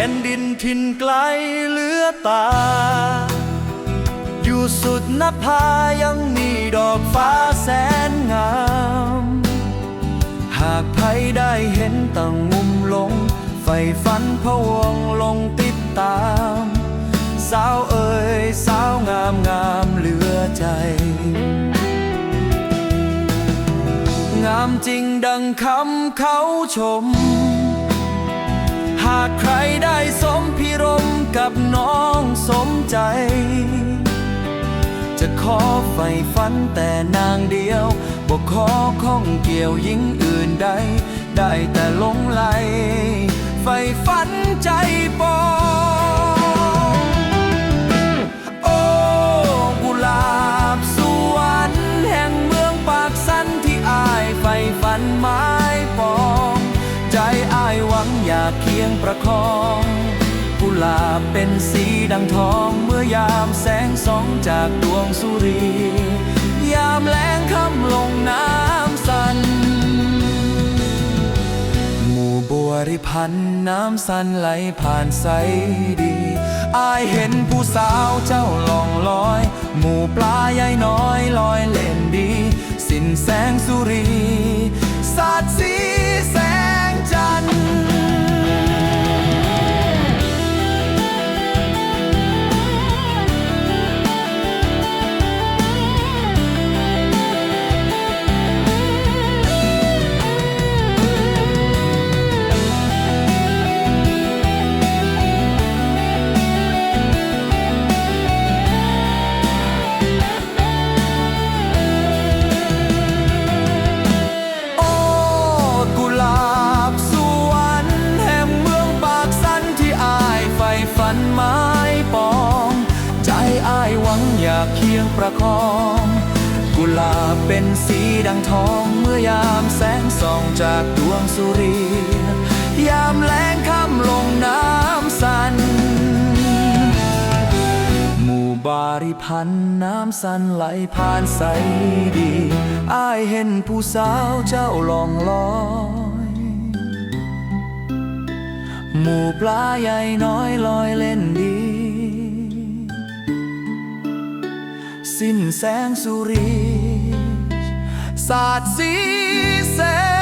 ถิ่นไกลเหลือตา อยู่สุดนภายังมีดอกฟ้าแสนงาม หากใครได้เห็นต่างมุมลงไฟฝันพะวงลงติดตาม สาวเอ๋ยสาวงามงามเหลือใจ งามจริงดังคำเขาชมากใครได้สมพิรมกับน้องสมใจ จะขอใฝ่ฝันแต่นางเดียวบอกขอข้องเกี่ยวหญิงอื่นใด ได้แต่ลงไหลใฝ่ฝันใจปอากเคียงประคองกุหลาบเป็นสีดังทองเมื่อยามแสงส่องจากดวงสุรี ยามแลงค่ำลงน้ำสัน หมู่บัวริพันน้ำสันไหลผ่านใสดี อายเห็นผู้สาวเจ้าลองลอย หมู่ปลาใหญ่น้อยลอยเล่นดี สินแสงสุรี ประคอง กุหลาบเป็นสีดังทองเมื่อยามแสงส่องจากดวงสุรี ยามแลงค่ำลงน้ำสัน หมู่บาริพันน้ำสันไหลผ่านใสดีอ้ายเห็นผู้สาวเจ้าลองลอยหมู่ปลาใหญ่น้อยลอยเล่นดี สิ้นแสงสุรี สาดสีแสง